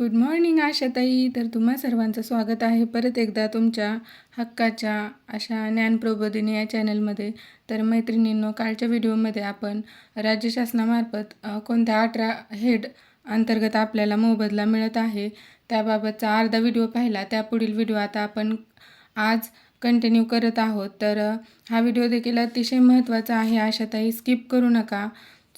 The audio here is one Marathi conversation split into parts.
गुड मॉर्निंग आशाताई. तर तुम्हा सर्वांचं स्वागत आहे. परत एकदा तुमच्या हक्काच्या अशा ज्ञानप्रबोधिनी या चॅनलमध्ये. तर मैत्रिणींनो कालच्या व्हिडिओमध्ये आपण राज्य शासनामार्फत कोणत्या अठरा हेड अंतर्गत आपल्याला मोबदला मिळत आहे त्याबाबतचा अर्धा व्हिडिओ पाहिला. त्यापुढील व्हिडिओ आता आपण आज कंटिन्यू करत आहोत. तर हा व्हिडिओ देखील अतिशय महत्त्वाचा आहे आशाताई. स्किप करू नका.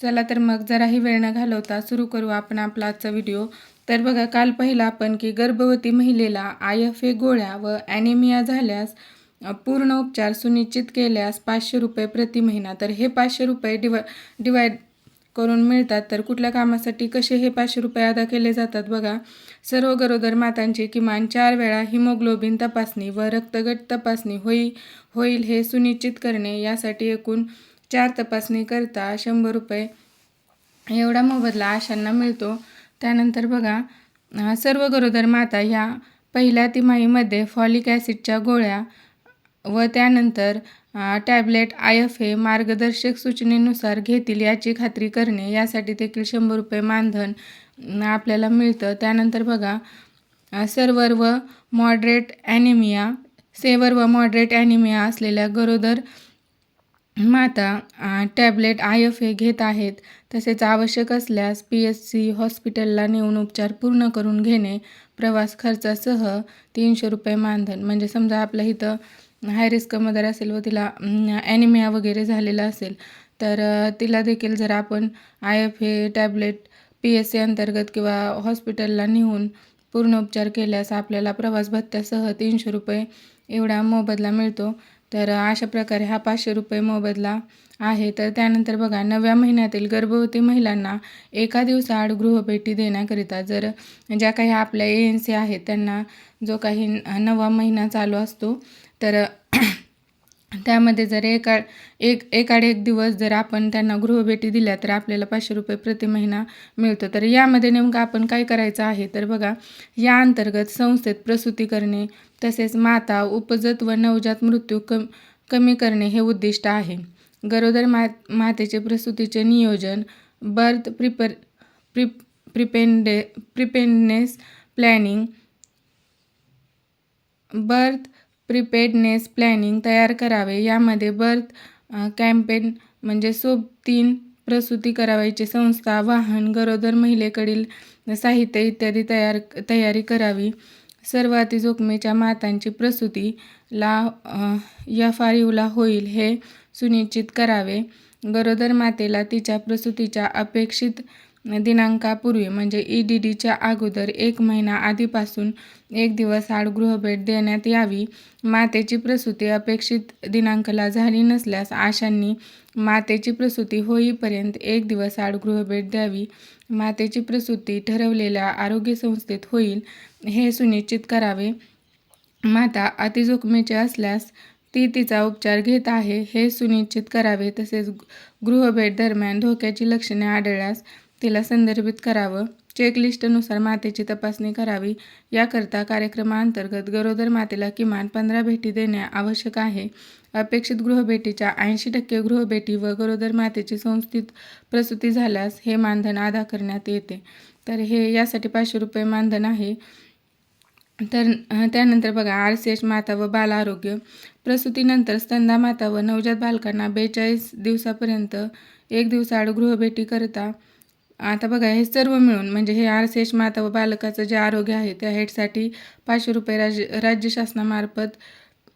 चला तर मग जराही वेळ न घालवता सुरू करू आपण आपला आजचा व्हिडिओ. तर बघा काल पाहिलं आपण की गर्भवती महिलेला आय एफ ए गोळ्या व ॲनिमिया झाल्यास पूर्ण उपचार सुनिश्चित केल्यास पाचशे रुपये प्रति महिना. तर हे पाचशे रुपये डिवा डिवाईड करून मिळतात. तर कुठल्या कामासाठी कसे हे पाचशे रुपये अदा केले जातात बघा. सर्व गरोदर मातांची किमान चार वेळा हिमोग्लोबिन तपासणी व रक्तगट तपासणी होई होईल हे सुनिश्चित करणे यासाठी एकूण चार तपासणी करता शंभर रुपये एवढा मोबदला आशांना मिळतो. त्यानंतर बघा सर्व गरोदर माता ह्या पहिल्या तिमाहीमध्ये फॉलिक ॲसिडच्या गोळ्या व त्यानंतर टॅबलेट आय एफ ए मार्गदर्शक सूचनेनुसार घेतील याची खात्री करणे यासाठी देखील शंभर रुपये मानधन आपल्याला मिळतं. त्यानंतर बघा सर्वर व मॉडरेट ॲनिमिया सेवर व मॉडरेट ॲनिमिया असलेल्या गरोदर माता टॅबलेट आय एफ ए घेत आहेत. तसेच आवश्यक असल्यास पी एस सी हॉस्पिटलला नेऊन उपचार पूर्ण करून घेणे प्रवास खर्चासह तीनशे रुपये मानधन. म्हणजे समजा आपल्या इथं हाय रिस्क मदर असेल व तिला ॲनिमिया वगैरे झालेला असेल तर तिला देखील जर आपण I F A tablet P S C अंतर्गत किंवा हॉस्पिटलला नेऊन पूर्ण उपचार केल्यास आपल्याला प्रवास भत्त्यासह तीनशे रुपये एवढा मोबदला मिळतो. तर अशा प्रकारे हा पाचशे रुपये मोबदला आहे. तर त्यानंतर बघा नव्या महिन्यातील गर्भवती महिलांना एका दिवसाआड गृहपेटी देण्याकरिता जर ज्या काही आपल्या ए एन सी आहेत त्यांना जो काही नवा महिना चालू असतो तर त्यामध्ये जर एका एक एकाड एक दिवस जर आपण त्यांना गृहभेटी दिल्या तर आपल्याला पाचशे रुपये प्रति महिना मिळतो. तर यामध्ये नेमकं आपण काय करायचं आहे? तर बघा या अंतर्गत संस्थेत प्रसूती करणे तसेच माता उपजत व नवजात मृत्यू कम कमी करणे हे उद्दिष्ट आहे. गरोदर मा मातेचे प्रसूतीचे नियोजन बर्थ प्रिपर प्रि प्रिपेंडे preparedness planning birth preparedness planning तयार करावे. यामध्ये बर्थ कॅम्पेन म्हणजे सोबतीन प्रसूती करावयाची. संस्था वाहन गरोदर महिलेकडील साहित्य इत्यादी तयार तयारी करावी. सर्वाती जोखमीच्या मातांची प्रसूती ला या आर यूला होईल हे सुनिश्चित करावे. गरोदर मातेला तिच्या प्रसूतीच्या अपेक्षित दिनांकापूर्वी म्हणजे ई डी डीच्या अगोदर एक महिना आधीपासून एक दिवस आड गृहभेट देण्यात यावी. मातेची प्रसूती अपेक्षित दिनांकाला झाली नसल्यास आशांनी मातेची प्रसूती होईपर्यंत एक दिवस आड गृहभेट द्यावी. मातेची प्रसूती ठरवलेल्या आरोग्य संस्थेत होईल हे सुनिश्चित करावे. माता अतिजोखमीची असल्यास ती तिचा उपचार घेत आहे हे सुनिश्चित करावे. तसेच गृहभेट दरम्यान धोक्याची लक्षणे आढळल्यास तिला संदर्भित करावं. चेकलिस्टनुसार मातेची तपासणी करावी. याकरता कार्यक्रमाअंतर्गत गरोदर मातेला किमान पंधरा भेटी देणे आवश्यक आहे. अपेक्षित गृहभेटीच्या ऐंशी टक्के गृहभेटी व गरोदर मातेची संस्थित प्रसूती झाल्यास हे मानधन अदा करण्यात येते. तर हे यासाठी पाचशे रुपये मानधन आहे. तर त्यानंतर बघा आर सी एच माता व बाल आरोग्य. प्रसूतीनंतर स्तंदा माता व नवजात बालकांना बेचाळीस दिवसापर्यंत एक दिवसाआड गृहभेटी करता. आता बघा हे सर्व मिळून म्हणजे हे आर सी माता व बालकाचं जे आरोग्य आहे त्या हेडसाठी पाचशे रुपये राज्य राज्य शासनामार्फत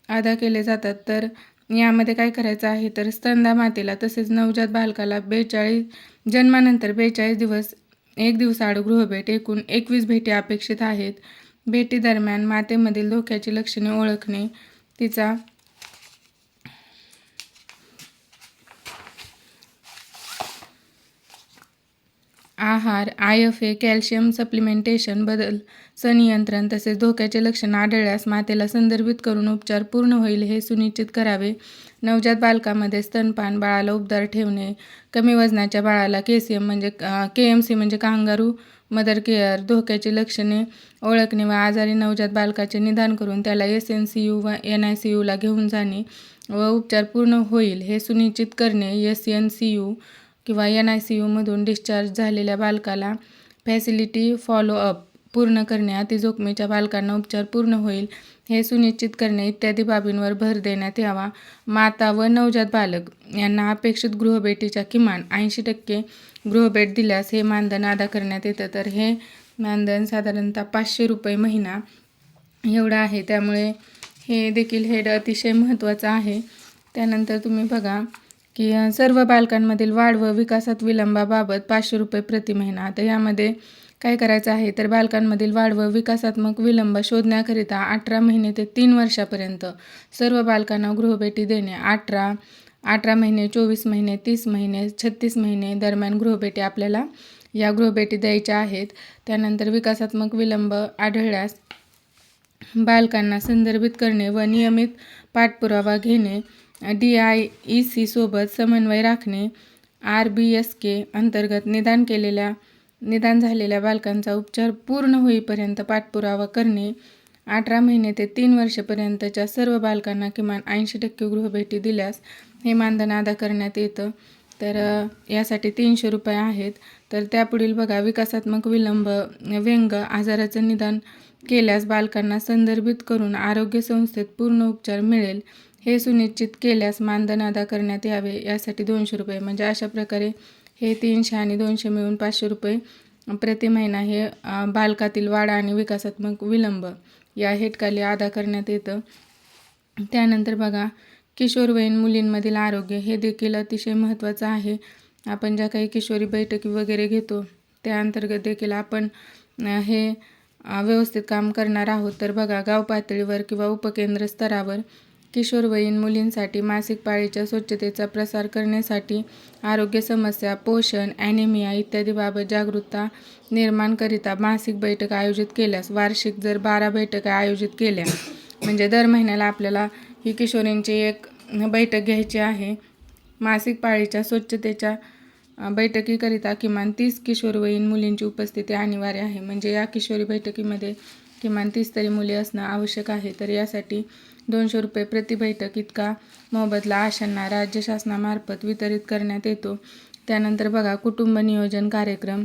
अदा केले जातात. तर यामध्ये काय करायचं आहे? तर स्तंदा मातेला तसेच नवजात बालकाला बेचाळीस जन्मानंतर बेचाळीस दिवस एक दिवसाआड गृहभेट एकूण एकवीस भेटी अपेक्षित आहेत. भेटीदरम्यान मातेमधील धोक्याची लक्षणे ओळखणे तिचा आहार I F A calcium supplementation बदल संनियंत्रण तसेच धोक्याचे लक्षण आढळल्यास मातेला संदर्भित करून उपचार पूर्ण होईल हे सुनिश्चित करावे. नवजात बालकामध्ये स्तनपान बाळाला उबदार ठेवणे कमी वजनाच्या बाळाला के सी एम म्हणजे के एम सी म्हणजे कांगारू मदर केअर धोक्याची लक्षणे ओळखणे व आजारी नवजात बालकाचे निदान करून त्याला एस एन सी यू व एन आय सी यूला घेऊन जाणे व उपचार पूर्ण होईल हे सुनिश्चित करणे एस एन सी यू किंवा एन आय सी यूमधून डिस्चार्ज झालेल्या बालकाला फॅसिलिटी फॉलोअप पूर्ण करणे अतिजोखमीच्या बालकांना उपचार पूर्ण होईल हे सुनिश्चित करणे इत्यादी बाबींवर भर देण्यात यावा. माता व नवजात बालक यांना अपेक्षित गृहभेटीच्या किमान ऐंशी टक्के गृहभेट दिल्यास हे मानधन अदा करण्यात येतं. तर हे मानधन साधारणतः पाचशे रुपये महिना एवढं आहे. त्यामुळे हे देखील हेड अतिशय महत्त्वाचं आहे. त्यानंतर तुम्ही बघा की सर्व बालकांमधील वाढ व विकासात विलंबाबाबत पाचशे रुपये प्रति महिना. आता यामध्ये काय करायचं आहे तर बालकांमधील वाढ व विकासात्मक विलंब शोधण्याकरिता अठरा महिने ते तीन वर्षापर्यंत सर्व बालकांना गृहभेटी देणे अठरा अठरा महिने चोवीस महिने तीस महिने छत्तीस महिने दरम्यान गृहभेटी आपल्याला या गृहभेटी द्यायच्या आहेत. त्यानंतर विकासात्मक विलंब आढळल्यास बालकांना संदर्भित करणे व नियमित पाठपुरावा घेणे डी आय ई सी सोबत समन्वय राखणे आर बी एस के अंतर्गत निदान केलेल्या निदान झालेल्या बालकांचा उपचार पूर्ण होईपर्यंत पाठपुरावा करणे अठरा महिने ते तीन वर्षपर्यंतच्या सर्व बालकांना किमान ऐंशी टक्के गृहभेटी दिल्यास हे मानधन अदा करण्यात येतं. तर यासाठी तीनशे रुपये आहेत. तर त्यापुढील बघा विकासात्मक विलंब व्यंग आजाराचं निदान केल्यास बालकांना संदर्भित करून आरोग्य संस्थेत पूर्ण उपचार मिळेल. हे सुनिश्चित केल्यास मानधन अदा करण्यात यावे यासाठी दोनशे रुपये. म्हणजे अशा प्रकारे हे तीनशे आणि दोनशे मिळून पाचशे रुपये प्रति महिना हे बालकातील वाढ आणि विकासात्मक विलंब या हेटकाली अदा करण्यात येतं. त्यानंतर बघा किशोरवयीन मुलींमधील आरोग्य हे देखील अतिशय महत्त्वाचं आहे. आपण ज्या काही किशोरी बैठकी वगैरे घेतो त्या अंतर्गत देखील आपण हे व्यवस्थित काम करणार आहोत. तर बघा गाव पातळीवर किंवा उपकेंद्र स्तरावर किशोरवयीन मुलींसाठी मासिक पाळीच्या स्वच्छतेचा प्रसार करण्यासाठी आरोग्य समस्या पोषण ॲनिमिया इत्यादीबाबत जागरूकता निर्माणकरिता मासिक बैठक आयोजित केल्यास वार्षिक जर बारा बैठका आयोजित केल्या म्हणजे दर महिन्याला आपल्याला ही किशोरींची एक बैठक घ्यायची आहे. मासिक पाळीच्या स्वच्छतेच्या बैठकीकरिता किमान तीस किशोरवयीन मुलींची उपस्थिती अनिवार्य आहे. म्हणजे या किशोरी बैठकीमध्ये किमान तीस तरी मुली असणं आवश्यक आहे. तर यासाठी दोनशे रुपये प्रतिबैठक इतका मोबदला आशांना राज्य शासनामार्फत वितरित करण्यात येतो. त्यानंतर बघा कुटुंब नियोजन कार्यक्रम.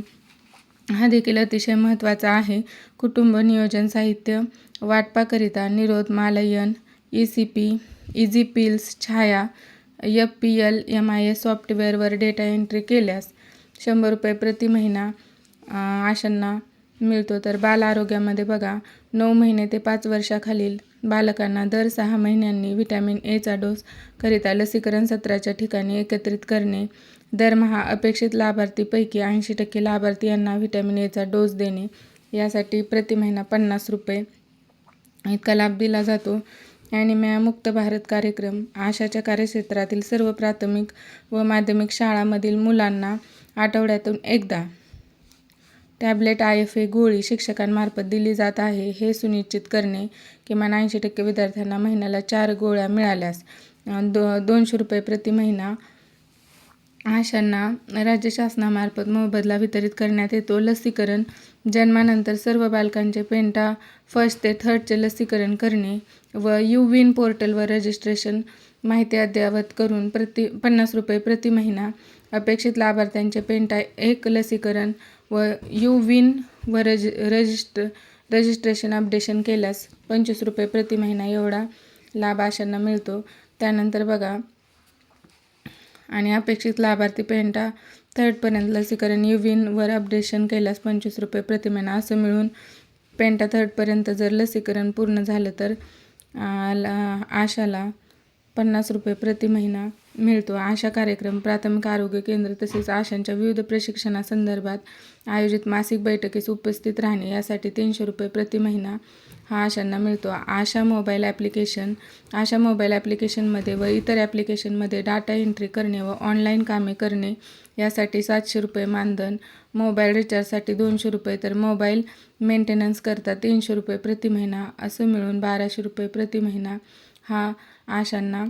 हा देखील अतिशय महत्त्वाचा आहे. कुटुंब नियोजन साहित्य वाटपाकरिता निरोध मालयन E C P easy pills Chhaya F P L M I S सॉफ्टवेअरवर data entry केल्यास शंभर रुपये प्रति महिना आशांना मिळतो. तर बाल आरोग्यामध्ये बघा नऊ महिने ते पाच वर्षाखालील बालकांना दर सहा महिन्यांनी व्हिटॅमिन एचा डोस करिता लसीकरण सत्राच्या ठिकाणी एकत्रित करणे. दरमहा अपेक्षित लाभार्थीपैकी ऐंशी टक्के लाभार्थी यांना व्हिटॅमिन एचा डोस देणे. यासाठी प्रति महिना पन्नास रुपये इतका लाभ दिला जातो. ॲनिमिया मुक्त भारत कार्यक्रम आशाच्या कार्यक्षेत्रातील सर्व प्राथमिक व माध्यमिक शाळांमधील मुलांना आठवड्यातून एकदा टॅबलेट आय एफ ए गोळी शिक्षकांमार्फत दिली जात आहे. हे सुनिश्चित करणे किमान ऐंशी टक्के विद्यार्थ्यांना महिन्याला चार गोळ्या मिळाल्यास दो दोनशे रुपये प्रति महिना आशांना राज्य शासनामार्फत मोबदला वितरित करण्यात येतो. लसीकरण जन्मानंतर सर्व बालकांचे पेंटा फर्स्ट ते थर्डचे लसीकरण करणे व यू विन पोर्टलवर रजिस्ट्रेशन माहिती अद्ययावत करून प्रति पन्नास रुपये प्रति महिना अपेक्षित लाभार्थ्यांचे पेंटा एक लसीकरण व यू विन व रज रजिस्ट रजिस्ट्रेशन अपडेशन केल्यास पंचवीस रुपये प्रति महिना एवढा लाभ आशांना मिळतो. त्यानंतर बघा आणि अपेक्षित लाभार्थी पेंटा थर्डपर्यंत लसीकरण यू विनवर अपडेशन केल्यास पंचवीस रुपये प्रति महिना असं मिळून पेंटा थर्डपर्यंत जर लसीकरण पूर्ण झालं तर आ, ला- आशाला पन्नास रुपये प्रति महिना मिळतो. आशा कार्यक्रम प्राथमिक आरोग्य केंद्र तसेच आशांच्या विविध प्रशिक्षणासंदर्भात आयोजित मासिक बैठकीस उपस्थित राहणे यासाठी तीनशे रुपये प्रति महिना हा आशांना मिळतो. ASHA mobile application ASHA mobile ॲप्लिकेशनमध्ये व इतर ॲप्लिकेशनमध्ये डाटा एंट्री करणे व ऑनलाईन कामे करणे यासाठी सातशे रुपये मानधन मोबाईल रिचार्जसाठी दोनशे रुपये तर मोबाईल मेंटेनन्स करता तीनशे रुपये प्रति महिना असं मिळून बाराशे रुपये प्रति महिना हा आशांना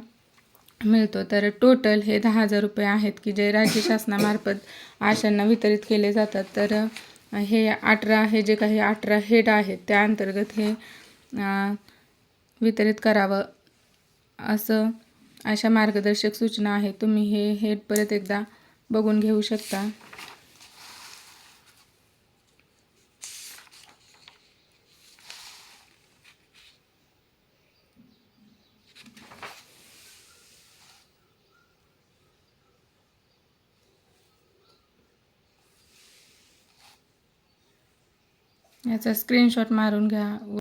मिळतो. तर टोटल हे दहा हजार रुपये आहेत की जे राज्य शासनामार्फत आशांना वितरित केले जातात. तर हे अठरा हे जे काही अठरा हेड आहेत त्या अंतर्गत हे वितरित करावं असं अशा मार्गदर्शक सूचना आहेत तुम्ही हे हेड परत एकदा बघून घेऊ शकता. याचा स्क्रीनशॉट मारून घ्या.